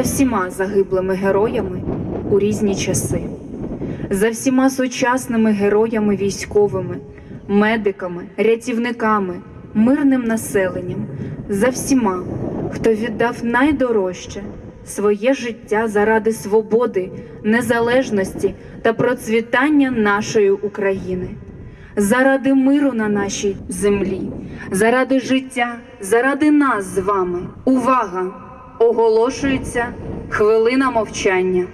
за всіма загиблими героями у різні часи, за всіма сучасними героями військовими, медиками, рятівниками, мирним населенням, за всіма, хто віддав найдорожче своє життя заради свободи, незалежності та процвітання нашої України заради миру на нашій землі, заради життя, заради нас з вами. Увага! Оголошується хвилина мовчання.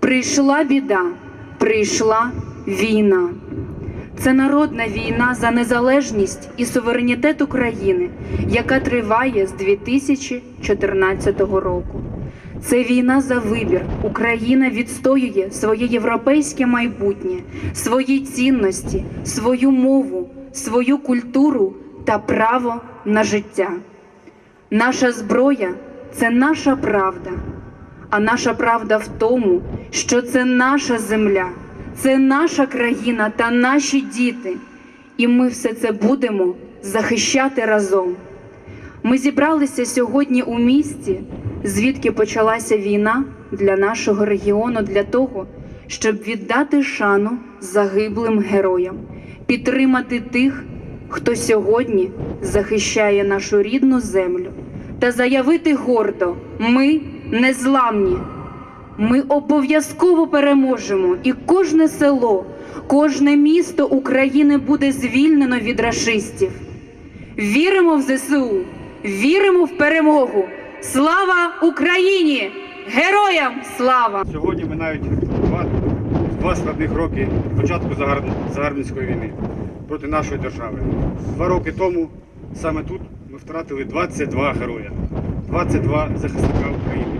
Прийшла біда, прийшла війна. Це народна війна за незалежність і суверенітет України, яка триває з 2014 року. Це війна за вибір. Україна відстоює своє європейське майбутнє, свої цінності, свою мову, свою культуру та право на життя. Наша зброя це наша правда. А наша правда в тому, що це наша земля, це наша країна та наші діти. І ми все це будемо захищати разом. Ми зібралися сьогодні у місті, звідки почалася війна для нашого регіону, для того, щоб віддати шану загиблим героям, підтримати тих, хто сьогодні захищає нашу рідну землю, та заявити гордо: ми незламні. Ми обов'язково переможемо, і кожне село, кожне місто України буде звільнено від рашистів. Віримо в ЗСУ, віримо в перемогу. Слава Україні! Героям слава! Сьогодні минають два, два складних роки початку загар- загарбницької війни проти нашої держави. Два роки тому саме тут ми втратили 22 героя, 22 захисника України.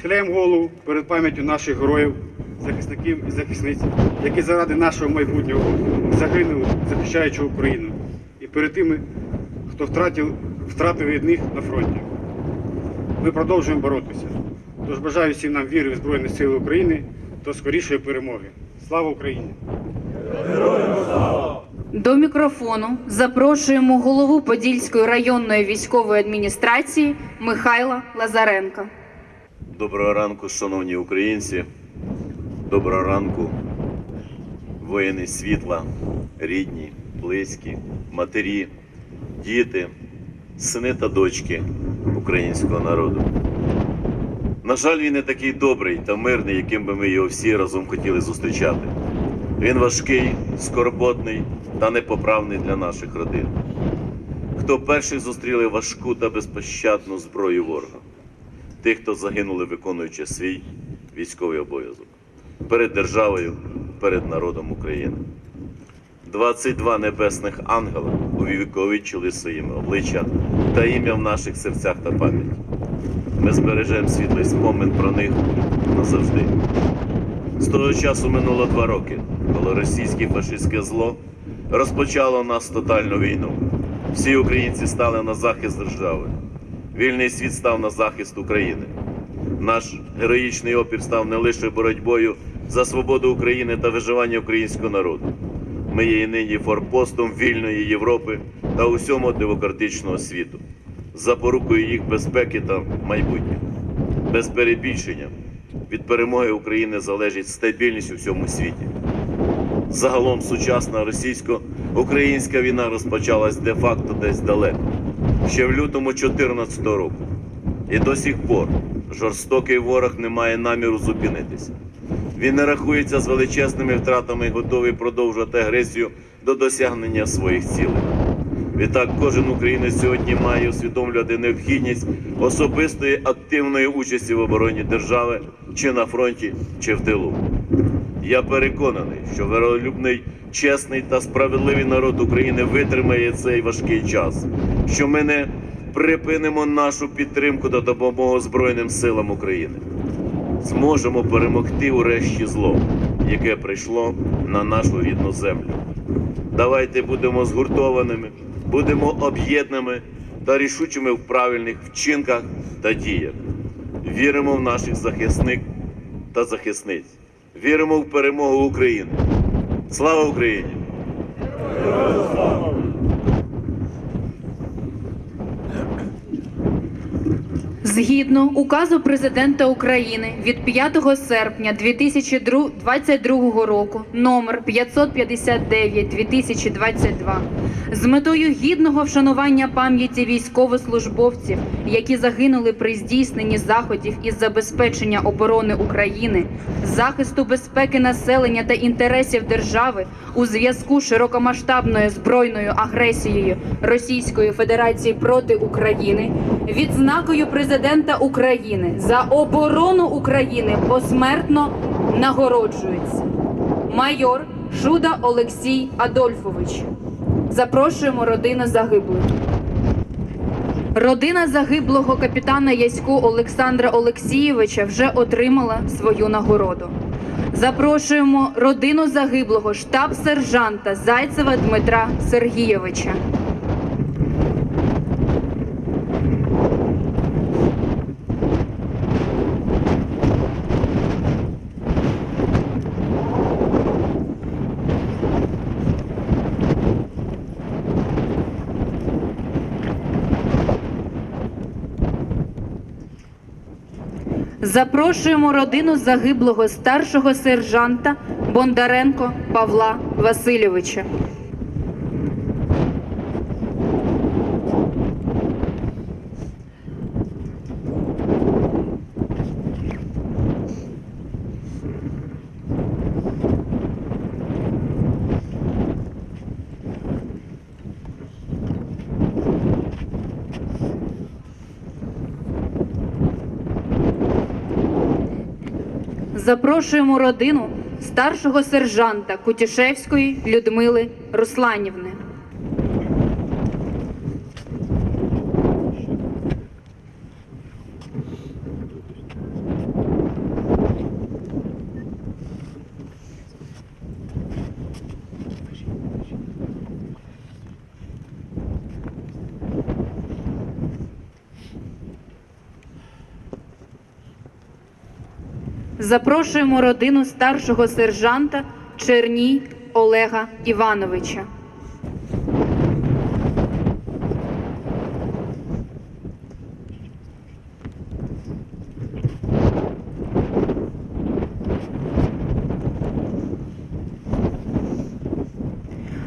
Схиляємо голову перед пам'яттю наших героїв, захисників і захисниць, які заради нашого майбутнього загинули, захищаючи Україну, і перед тими, хто втратив, втратив від них на фронті. Ми продовжуємо боротися. Тож бажаю всім нам віри в Збройні Сили України та скорішої перемоги. Слава Україні! До мікрофону запрошуємо голову Подільської районної військової адміністрації Михайла Лазаренка. Доброго ранку, шановні українці. Доброго ранку, воїни світла, рідні, близькі, матері, діти, сини та дочки українського народу. На жаль, він не такий добрий та мирний, яким би ми його всі разом хотіли зустрічати. Він важкий, скорботний та непоправний для наших родин. Хто перший зустріли важку та безпощадну зброю ворога? Тих, хто загинули, виконуючи свій військовий обов'язок перед державою, перед народом України. 22 небесних ангела увіковічили своїми обличчя та ім'я в наших серцях та пам'яті. Ми збережемо світлий спомин про них назавжди. З того часу минуло два роки, коли російське фашистське зло розпочало нас тотальну війну. Всі українці стали на захист держави. Вільний світ став на захист України. Наш героїчний опір став не лише боротьбою за свободу України та виживання українського народу. Ми є і нині форпостом вільної Європи та усьому демократичного світу, запорукою їх безпеки та майбутнього. Без перебільшення від перемоги України залежить стабільність у всьому світі. Загалом сучасна російсько-українська війна розпочалась де-факто десь далеко, ще в лютому 2014 року. І до сих пор жорстокий ворог не має наміру зупинитися. Він не рахується з величезними втратами і готовий продовжувати агресію до досягнення своїх цілей. Відтак кожен українець сьогодні має усвідомлювати необхідність особистої активної участі в обороні держави чи на фронті, чи в тилу. Я переконаний, що веролюбний, чесний та справедливий народ України витримає цей важкий час, що ми не припинимо нашу підтримку та допомогу Збройним силам України. Зможемо перемогти урешті зло, яке прийшло на нашу рідну землю. Давайте будемо згуртованими, будемо об'єднаними та рішучими в правильних вчинках та діях. Віримо в наших захисник та захисниць. Віримо в перемогу України. Слава Україні! Згідно указу президента України від 5 серпня 2022 року номер 559-2022 з метою гідного вшанування пам'яті військовослужбовців, які загинули при здійсненні заходів із забезпечення оборони України, захисту безпеки населення та інтересів держави у зв'язку з широкомасштабною збройною агресією Російської Федерації проти України, відзнакою президента України за оборону України посмертно нагороджується майор Шуда Олексій Адольфович. Запрошуємо родину загиблих. Родина загиблого капітана Яську Олександра Олексійовича вже отримала свою нагороду. Запрошуємо родину загиблого штаб-сержанта Зайцева Дмитра Сергійовича. Запрошуємо родину загиблого старшого сержанта Бондаренко Павла Васильовича. Запрошуємо родину старшого сержанта Кутішевської Людмили Русланівни. Запрошуємо родину старшого сержанта Черній Олега Івановича.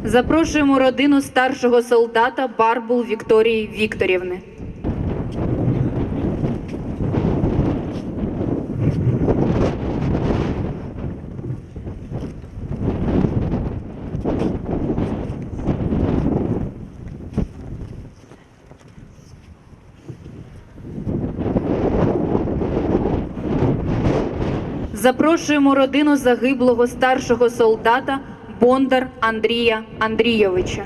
Запрошуємо родину старшого солдата Барбул Вікторії Вікторівни. Запрошуємо родину загиблого старшого солдата Бондар Андрія Андрійовича.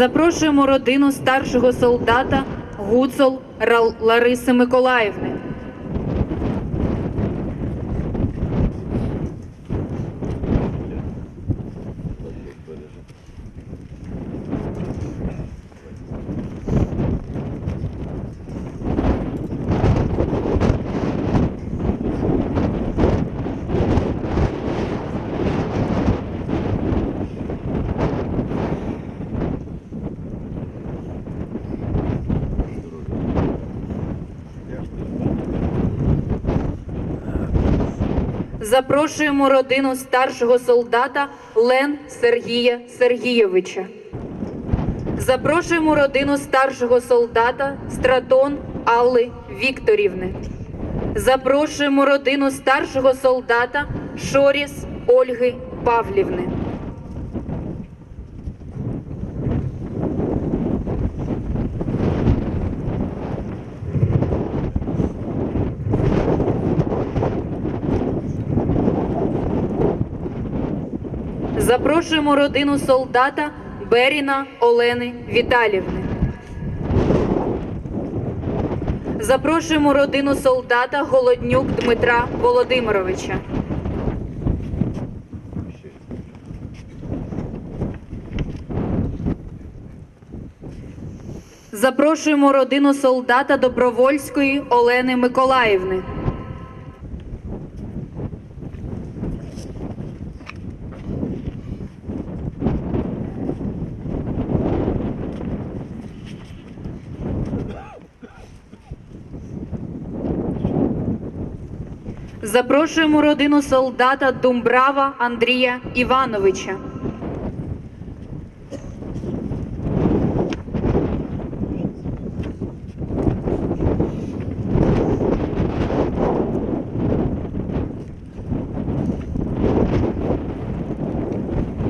Запрошуємо родину старшого солдата Гуцол Лариси Миколаївни. Запрошуємо родину старшого солдата Лен Сергія Сергійовича. Запрошуємо родину старшого солдата Стратон Алли Вікторівни. Запрошуємо родину старшого солдата Шоріс Ольги Павлівни. Запрошуємо родину солдата Беріна Олени Віталівни. Запрошуємо родину солдата Голоднюк Дмитра Володимировича. Запрошуємо родину солдата Добровольської Олени Миколаївни. Запрошуємо родину солдата Думбрава Андрія Івановича.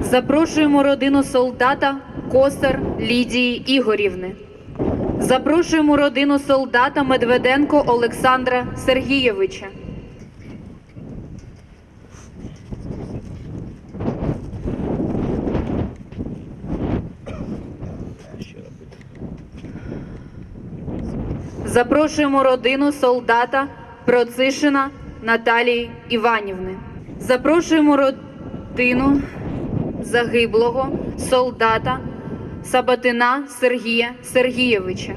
Запрошуємо родину солдата Косар Лідії Ігорівни. Запрошуємо родину солдата Медведенко Олександра Сергійовича. Запрошуємо родину солдата Процишина Наталії Іванівни. Запрошуємо родину загиблого солдата Сабатина Сергія Сергійовича.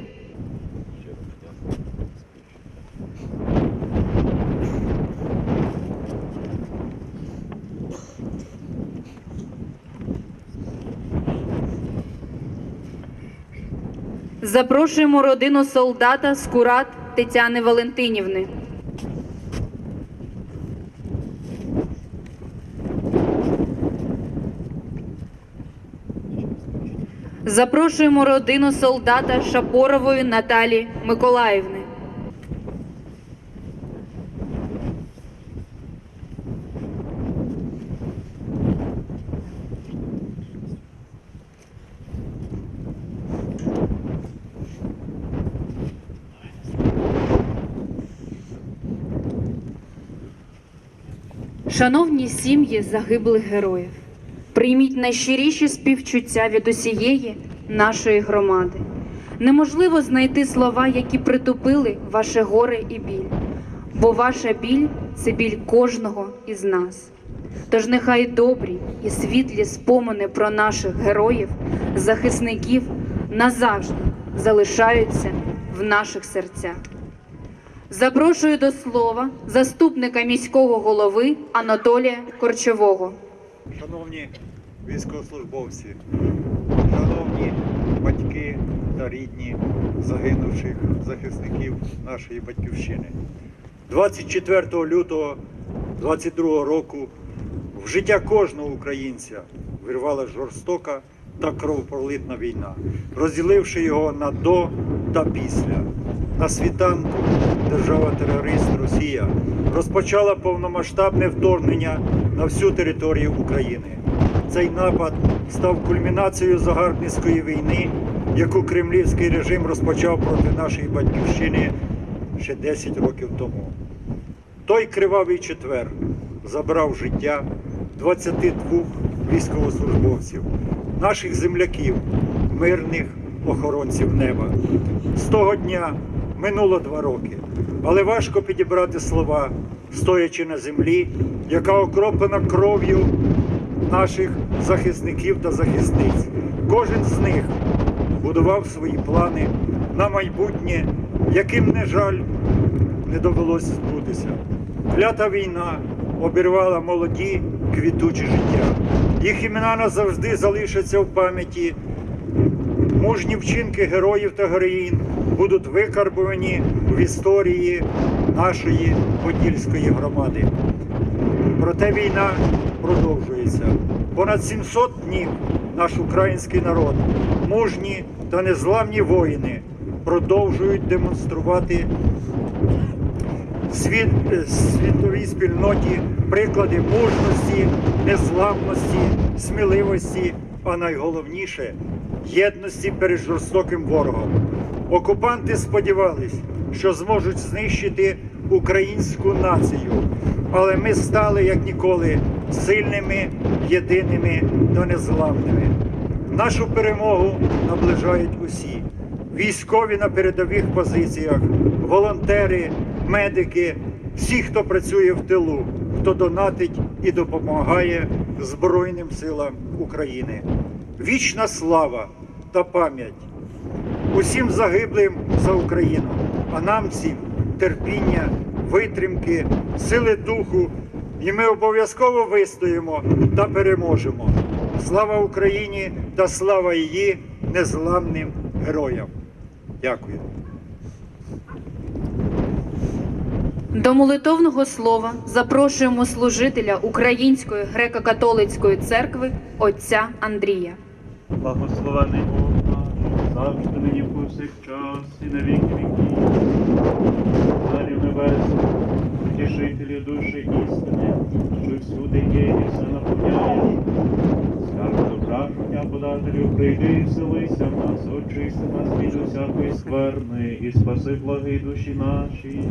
Запрошуємо родину солдата Скурат Тетяни Валентинівни. Запрошуємо родину солдата Шапорової Наталі Миколаївни. Шановні сім'ї загиблих героїв, прийміть найщиріші співчуття від усієї нашої громади. Неможливо знайти слова, які притупили ваше горе і біль, бо ваша біль це біль кожного із нас. Тож нехай добрі і світлі спомини про наших героїв, захисників назавжди залишаються в наших серцях. Запрошую до слова заступника міського голови Анатолія Корчового. Шановні військовослужбовці, шановні батьки та рідні загинувших захисників нашої батьківщини. 24 лютого 22 року в життя кожного українця вирвала жорстока та кровопролитна війна, розділивши його на до та після. На світанку держава-терорист Росія розпочала повномасштабне вторгнення на всю територію України. Цей напад став кульмінацією загарбницької війни, яку кремлівський режим розпочав проти нашої батьківщини ще 10 років тому. Той кривавий четвер забрав життя 22 військовослужбовців, наших земляків, мирних охоронців неба. З того дня минуло два роки, але важко підібрати слова, стоячи на землі, яка окроплена кров'ю наших захисників та захисниць. Кожен з них будував свої плани на майбутнє, яким, не жаль, не довелося збутися. Клята війна обірвала молоді квітучі життя. Їх імена назавжди залишаться в пам'яті. Мужні вчинки героїв та героїн будуть викарбовані в історії нашої Подільської громади. Проте війна продовжується. Понад 700 днів наш український народ, мужні та незламні воїни продовжують демонструвати світ, е, світовій спільноті приклади мужності, незламності, сміливості, а найголовніше єдності перед жорстоким ворогом. Окупанти сподівались, що зможуть знищити українську націю, але ми стали як ніколи сильними, єдиними та незламними. Нашу перемогу наближають усі. Військові на передових позиціях, волонтери, медики, всі, хто працює в тилу, хто донатить і допомагає Збройним силам України. Вічна слава та пам'ять усім загиблим за Україну, а нам всім терпіння, витримки, сили духу, і ми обов'язково вистоїмо та переможемо. Слава Україні та слава її незламним героям. Дякую. До молитовного слова запрошуємо служителя Української греко-католицької церкви отця Андрія. Благословений Бог завжди нині повсякчас і на віки віків. Царю небесний, втішителі душі істини, що всюди є і все наповняєш. Скарб добра життя подателю, прийди і вселися в нас, очисти нас від усякої скверни, і спаси благи душі наші.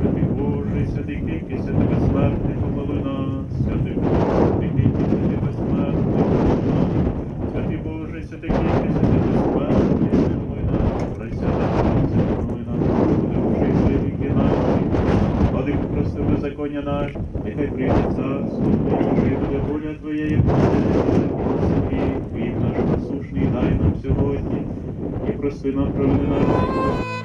Святий Боже, святий кріпкий, святий безсмертний, помилуй нас, святий Боже, святий кріпкий, святий безсмертний, помилуй нас. Святий Боже, святий кріпкий, святий безсмертний, спільного управління.